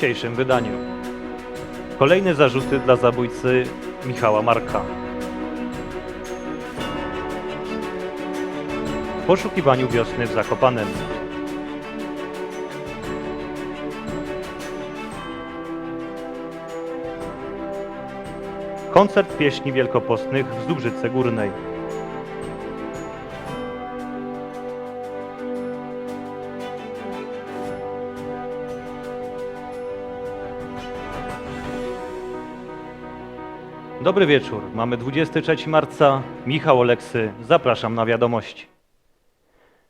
dzisiejszym wydaniu kolejne zarzuty dla zabójcy Michała Marka. W poszukiwaniu wiosny w Zakopanem. Koncert pieśni wielkopostnych w Zubrzyce Górnej. Dobry wieczór. Mamy 23 marca. Michał Oleksy. Zapraszam na wiadomości.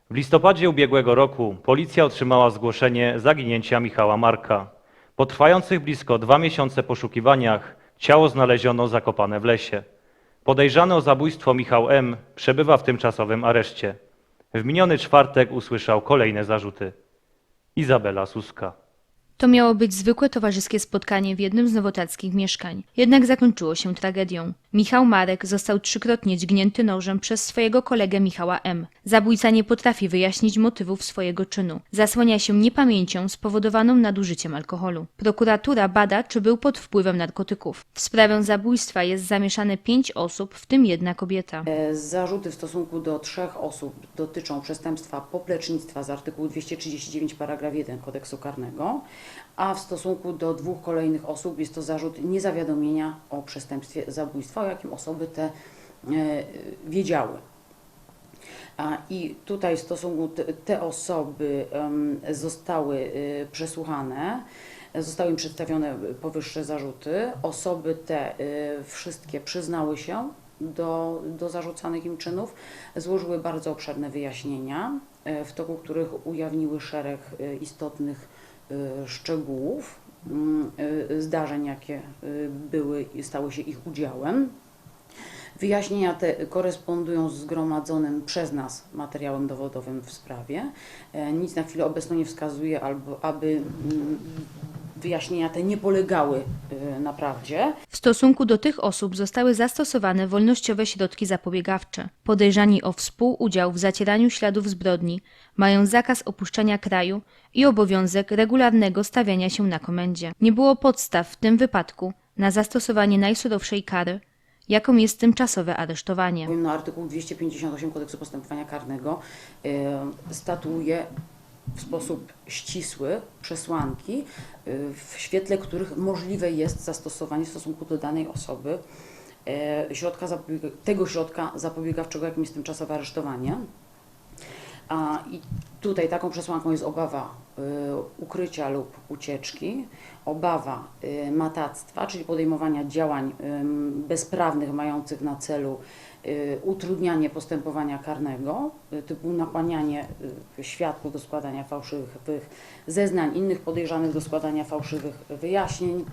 W listopadzie ubiegłego roku policja otrzymała zgłoszenie zaginięcia Michała Marka. Po trwających blisko dwa miesiące poszukiwaniach ciało znaleziono zakopane w lesie. Podejrzany o zabójstwo Michał M. przebywa w tymczasowym areszcie. W miniony czwartek usłyszał kolejne zarzuty. Izabela Suska. To miało być zwykłe towarzyskie spotkanie w jednym z nowotarskich mieszkań. Jednak zakończyło się tragedią. Michał Marek został trzykrotnie dźgnięty nożem przez swojego kolegę Michała M. Zabójca nie potrafi wyjaśnić motywów swojego czynu. Zasłania się niepamięcią spowodowaną nadużyciem alkoholu. Prokuratura bada, czy był pod wpływem narkotyków. W sprawę zabójstwa jest zamieszane pięć osób, w tym jedna kobieta. E, Zarzuty w stosunku do trzech osób dotyczą przestępstwa poplecznictwa z artykułu 239 paragraf 1 kodeksu karnego, a w stosunku do dwóch kolejnych osób jest to zarzut niezawiadomienia o przestępstwie zabójstwa, o jakim osoby te e, wiedziały. I tutaj w stosunku te, osoby zostały y, przesłuchane, zostały im przedstawione powyższe zarzuty. Osoby te y, wszystkie przyznały się do, do zarzucanych im czynów, złożyły bardzo obszerne wyjaśnienia, w toku których ujawniły szereg istotnych szczegółów, mm, y, zdarzeń, jakie y, były i stały się ich udziałem. Wyjaśnienia te korespondują z zgromadzonym przez nas materiałem dowodowym w sprawie. E, Nic na chwilę obecną nie wskazuje, albo aby mm, wyjaśnienia te nie polegały e, na prawdzie. W stosunku do tych osób zostały zastosowane wolnościowe środki zapobiegawcze. Podejrzani o współudział w zacieraniu śladów zbrodni mają zakaz opuszczania kraju i obowiązek regularnego stawiania się na komendzie. Nie było podstaw w tym wypadku na zastosowanie najsurowszej kary, jaką jest tymczasowe aresztowanie. No, artykuł 258 Kodeksu Postępowania Karnego e, statuuje w sposób ścisły przesłanki, e, w świetle których możliwe jest zastosowanie w stosunku do danej osoby e, środka tego środka zapobiegawczego, jakim jest tymczasowe aresztowanie. A i tutaj taką przesłanką jest obawa y, ukrycia lub ucieczki, obawa y, matactwa, czyli podejmowania działań ym, bezprawnych mających na celu y, utrudnianie postępowania karnego, y, typu nakłanianie y, świadków do składania fałszywych zeznań, innych podejrzanych do składania fałszywych wyjaśnień.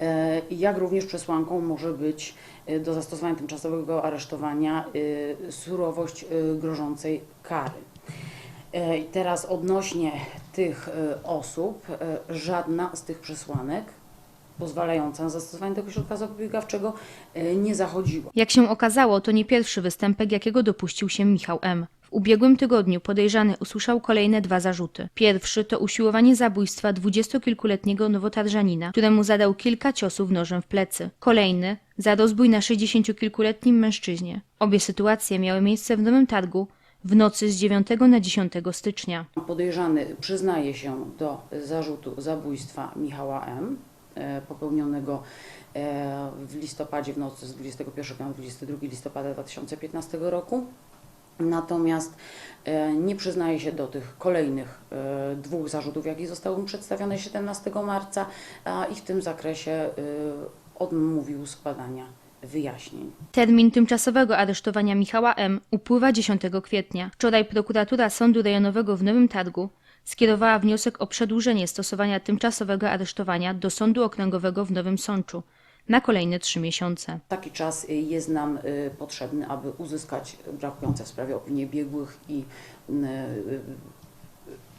E, Jak również przesłanką może być e, do zastosowania tymczasowego aresztowania e, surowość grożącej kary. I teraz odnośnie tych osób, żadna z tych przesłanek pozwalająca na zastosowanie tego środka zapobiegawczego nie zachodziła. Jak się okazało, to nie pierwszy występek, jakiego dopuścił się Michał M. Ubiegłym tygodniu podejrzany usłyszał kolejne dwa zarzuty. Pierwszy to usiłowanie zabójstwa dwudziestokilkuletniego nowotarżanina, któremu zadał kilka ciosów nożem w plecy. Kolejny za rozbój na 60-kilkuletnim mężczyźnie. Obie sytuacje miały miejsce w Nowym Targu w nocy z 9 na 10 stycznia. Podejrzany przyznaje się do zarzutu zabójstwa Michała M. e, popełnionego e, w listopadzie w nocy z 21 na 22 listopada 2015 roku. Natomiast e, nie przyznaje się do tych kolejnych e, dwóch zarzutów, jakie zostały mu przedstawione 17 marca, i w tym zakresie e, odmówił składania wyjaśnień. Termin tymczasowego aresztowania Michała M. upływa 10 kwietnia. Wczoraj prokuratura Sądu Rejonowego w Nowym Targu skierowała wniosek o przedłużenie stosowania tymczasowego aresztowania do Sądu Okręgowego w Nowym Sączu na kolejne trzy miesiące. Taki czas y, jest nam y, potrzebny, aby uzyskać brakujące w sprawie opinie biegłych i y,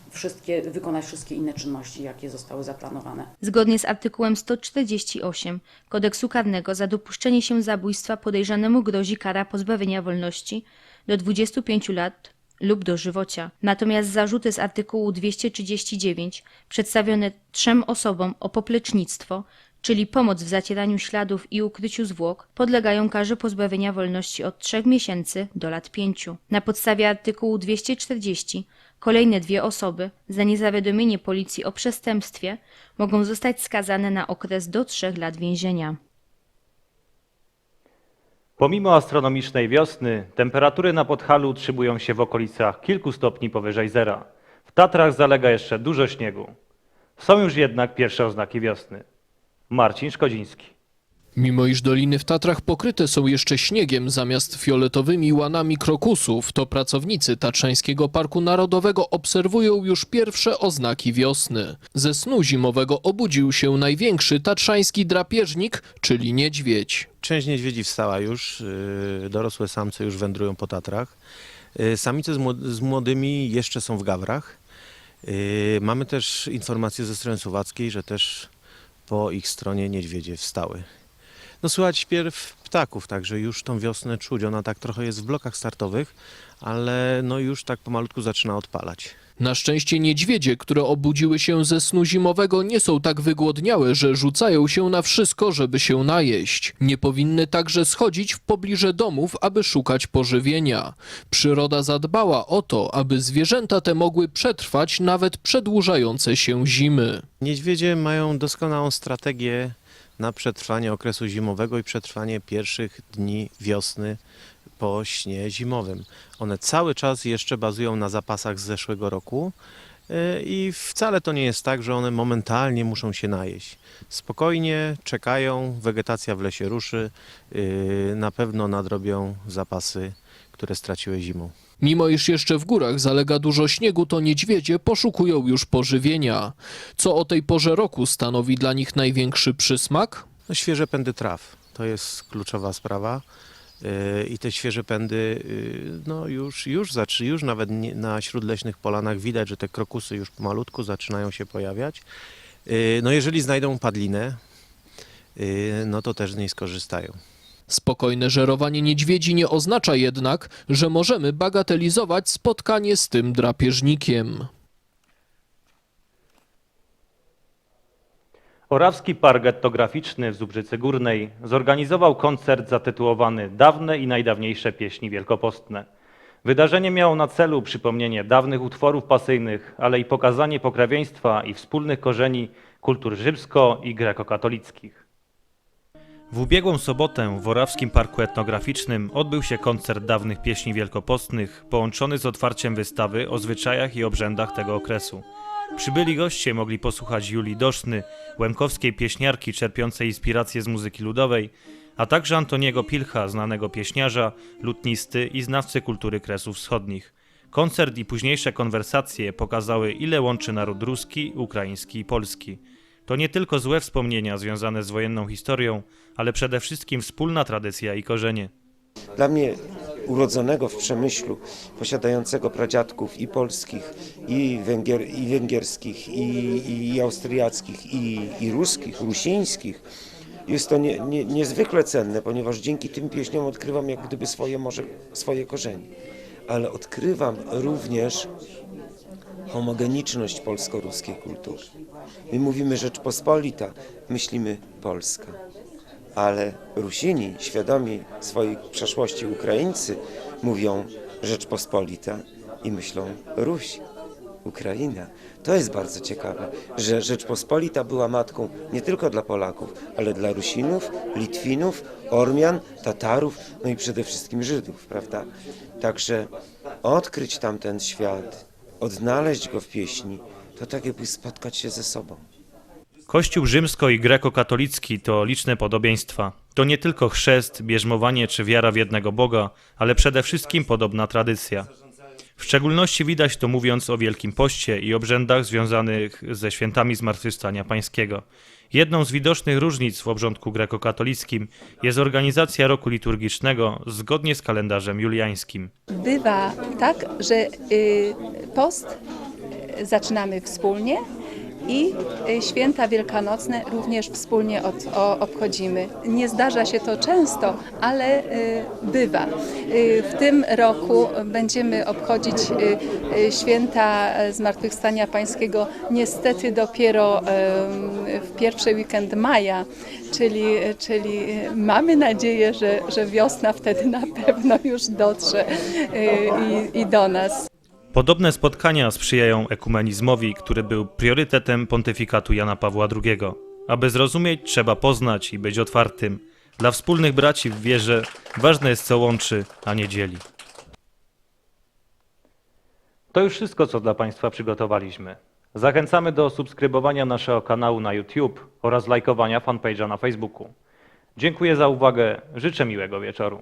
wszystkie, wykonać wszystkie inne czynności, jakie zostały zaplanowane. Zgodnie z artykułem 148 kodeksu karnego za dopuszczenie się zabójstwa podejrzanemu grozi kara pozbawienia wolności do 25 lat lub dożywocia. Natomiast zarzuty z artykułu 239 przedstawione trzem osobom o poplecznictwo, czyli pomoc w zacieraniu śladów i ukryciu zwłok, podlegają karze pozbawienia wolności od 3 miesięcy do lat 5. Na podstawie artykułu 240 kolejne dwie osoby za niezawiadomienie policji o przestępstwie mogą zostać skazane na okres do 3 lat więzienia. Pomimo astronomicznej wiosny, temperatury na Podhalu utrzymują się w okolicach kilku stopni powyżej zera. W Tatrach zalega jeszcze dużo śniegu. Są już jednak pierwsze oznaki wiosny. Marcin Szkodziński. Mimo iż doliny w Tatrach pokryte są jeszcze śniegiem zamiast fioletowymi łanami krokusów, to pracownicy Tatrzańskiego Parku Narodowego obserwują już pierwsze oznaki wiosny. Ze snu zimowego obudził się największy tatrzański drapieżnik, czyli niedźwiedź. Część niedźwiedzi wstała już, yy, dorosłe samce już wędrują po Tatrach. Yy, Samice z młod- z młodymi jeszcze są w Gawrach. Yy, Mamy też informacje ze strony słowackiej, że też po ich stronie niedźwiedzie wstały. No słychać śpiew ptaków, także już tą wiosnę czuć. Ona tak trochę jest w blokach startowych, ale no już tak pomalutku zaczyna odpalać. Na szczęście niedźwiedzie, które obudziły się ze snu zimowego, nie są tak wygłodniałe, że rzucają się na wszystko, żeby się najeść. Nie powinny także schodzić w pobliże domów, aby szukać pożywienia. Przyroda zadbała o to, aby zwierzęta te mogły przetrwać nawet przedłużające się zimy. Niedźwiedzie mają doskonałą strategię na przetrwanie okresu zimowego i przetrwanie pierwszych dni wiosny po śnie zimowym. One cały czas jeszcze bazują na zapasach z zeszłego roku yy, i wcale to nie jest tak, że one momentalnie muszą się najeść. Spokojnie czekają, wegetacja w lesie ruszy, yy, na pewno nadrobią zapasy, które straciły zimą. Mimo iż jeszcze w górach zalega dużo śniegu, to niedźwiedzie poszukują już pożywienia. Co o tej porze roku stanowi dla nich największy przysmak? No, świeże pędy traw to jest kluczowa sprawa. Yy, I te świeże pędy, yy, no już, już, już nawet na śródleśnych polanach widać, że te krokusy już pomalutku zaczynają się pojawiać. Yy, No jeżeli znajdą padlinę, no to też z niej skorzystają. Spokojne żerowanie niedźwiedzi nie oznacza jednak, że możemy bagatelizować spotkanie z tym drapieżnikiem. Orawski Park Etnograficzny w Zubrzycy Górnej zorganizował koncert zatytułowany Dawne i najdawniejsze pieśni wielkopostne. Wydarzenie miało na celu przypomnienie dawnych utworów pasyjnych, ale i pokazanie pokrewieństwa i wspólnych korzeni kultur rzymsko- i grekokatolickich. W ubiegłą sobotę w Orawskim Parku Etnograficznym odbył się koncert dawnych pieśni wielkopostnych, połączony z otwarciem wystawy o zwyczajach i obrzędach tego okresu. Przybyli goście mogli posłuchać Julii Doszny, łemkowskiej pieśniarki czerpiącej inspirację z muzyki ludowej, a także Antoniego Pilcha, znanego pieśniarza, lutnisty i znawcy kultury Kresów Wschodnich. Koncert i późniejsze konwersacje pokazały, ile łączy naród ruski, ukraiński i polski. To nie tylko złe wspomnienia związane z wojenną historią, ale przede wszystkim wspólna tradycja i korzenie. Dla mnie, urodzonego w Przemyślu, posiadającego pradziadków i polskich, i, węgier, i węgierskich, i, i austriackich, i, i ruskich, rusińskich, jest to nie, nie, niezwykle cenne, ponieważ dzięki tym pieśniom odkrywam jak gdyby swoje, może, swoje korzenie. Ale odkrywam również homogeniczność polsko-ruskiej kultury. My mówimy Rzeczpospolita, myślimy Polska ale Rusini, świadomi swojej przeszłości Ukraińcy, mówią Rzeczpospolita i myślą Ruś. Ukraina. To jest bardzo ciekawe, że Rzeczpospolita była matką nie tylko dla Polaków, ale dla Rusinów, Litwinów, Ormian, Tatarów, no i przede wszystkim Żydów, prawda? Także odkryć tamten świat, odnaleźć go w pieśni, to tak jakby spotkać się ze sobą. Kościół rzymsko- i grekokatolicki to liczne podobieństwa. To nie tylko chrzest, bierzmowanie czy wiara w jednego Boga, ale przede wszystkim podobna tradycja. W szczególności widać to mówiąc o Wielkim Poście i obrzędach związanych ze świętami Zmartwychwstania Pańskiego. Jedną z widocznych różnic w obrządku grekokatolickim jest organizacja roku liturgicznego zgodnie z kalendarzem juliańskim. Bywa tak, że y, post y, zaczynamy wspólnie i y, święta wielkanocne również wspólnie od, o, obchodzimy. Nie zdarza się to często, ale y, bywa. Y, w tym roku będziemy obchodzić święta Zmartwychwstania Pańskiego niestety dopiero w pierwszy weekend maja, czyli, czyli mamy nadzieję, że, że wiosna wtedy na pewno już dotrze i, i do nas. Podobne spotkania sprzyjają ekumenizmowi, który był priorytetem pontyfikatu Jana Pawła II. Aby zrozumieć, trzeba poznać i być otwartym. Dla wspólnych braci w wierze ważne jest co łączy, a nie dzieli. To już wszystko, co dla Państwa przygotowaliśmy. Zachęcamy do subskrybowania naszego kanału na YouTube oraz lajkowania fanpage'a na Facebooku. Dziękuję za uwagę, życzę miłego wieczoru.